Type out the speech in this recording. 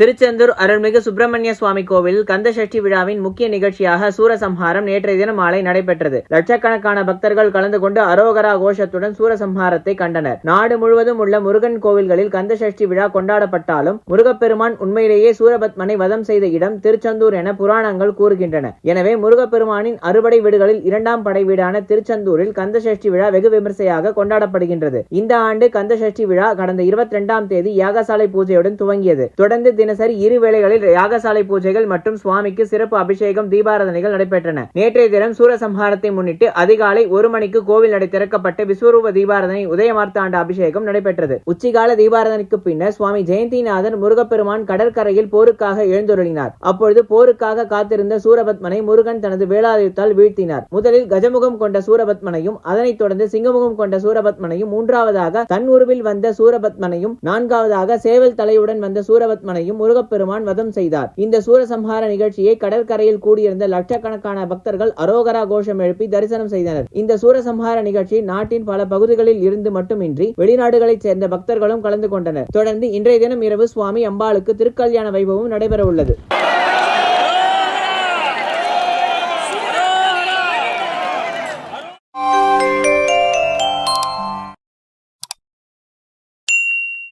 திருச்செந்தூர் அருள்மிகு சுப்பிரமணிய சுவாமி கோவிலில் கந்த சஷ்டி விழாவின் முக்கிய நிகழ்ச்சியாக சூரசம்ஹாரம் நேற்றைய தினம் மாலை நடைபெற்றது. லட்சக்கணக்கான பக்தர்கள் கலந்து கொண்டு அரோகரா கோஷத்துடன் சூரசம்ஹாரத்தை கண்டனர். நாடு முழுவதும் உள்ள முருகன் கோவில்களில் கந்த சஷ்டி விழா கொண்டாடப்பட்டாலும் முருகப்பெருமான் உண்மையிலேயே சூரபத்மனை வதம் செய்த இடம் திருச்செந்தூர் என புராணங்கள் கூறுகின்றன. எனவே முருகப்பெருமானின் அறுபடை வீடுகளில் இரண்டாம் படை வீடான திருச்செந்தூரில் கந்த சஷ்டி விழா வெகு விமர்சையாக கொண்டாடப்படுகின்றது. இந்த ஆண்டு கந்த சஷ்டி விழா கடந்த இருபத்தி இரண்டாம் தேதி யாகசாலை பூஜையுடன் துவங்கியது. தொடர்ந்து தினசரி இரு வேளைகளில் யாகசாலை பூஜைகள் மற்றும் சுவாமிக்கு சிறப்பு அபிஷேகம் தீபாராதனைகள் நடைபெற்றன. நேற்றைய தினம் சூரசம்ஹாரத்தை முன்னிட்டு அதிகாலை ஒரு மணிக்கு கோவில் நடை திறக்கப்பட்டு விஸ்வரூப தீபாராதனை உதயமார்த்தாண்ட அபிஷேகம் நடைபெற்றது. உச்சிகால தீபாராதனைக்கு பின்னர் சுவாமி ஜெயந்திநாதன் முருகப்பெருமான் கடற்கரையில் போருக்காக எழுந்தொருளினார். அப்பொழுது போருக்காக காத்திருந்த சூரபத்மனை முருகன் தனது வேளாயுத்தால் வீழ்த்தினார். முதலில் கஜமுகம் கொண்ட சூரபத்மனையும் அதனைத் தொடர்ந்து சிங்கமுகம் கொண்ட சூரபத்மனையும் மூன்றாவதாக தன் உருவில் வந்த சூரபத்மனையும் நான்காவதாக சேவல் தலையுடன் வந்த சூரபத்மனையும் முருகப்பெருமான் வதம் செய்தார். இந்த சூரசம்ஹார நிகழ்ச்சியை கடற்கரையில் கூடியிருந்த லட்சக்கணக்கான பக்தர்கள் அரோகரா கோஷம் எழுப்பி தரிசனம் செய்தனர். இந்த சூரசம்ஹார நிகழ்ச்சி நாட்டின் பல பகுதிகளில் இருந்து மட்டுமின்றி வெளிநாடுகளைச் சேர்ந்த பக்தர்களும் கலந்து கொண்டனர். தொடர்ந்து இன்றைய தினம் இரவு சுவாமி அம்பாளுக்கு திருக்கல்யாண வைபவம் நடைபெற உள்ளது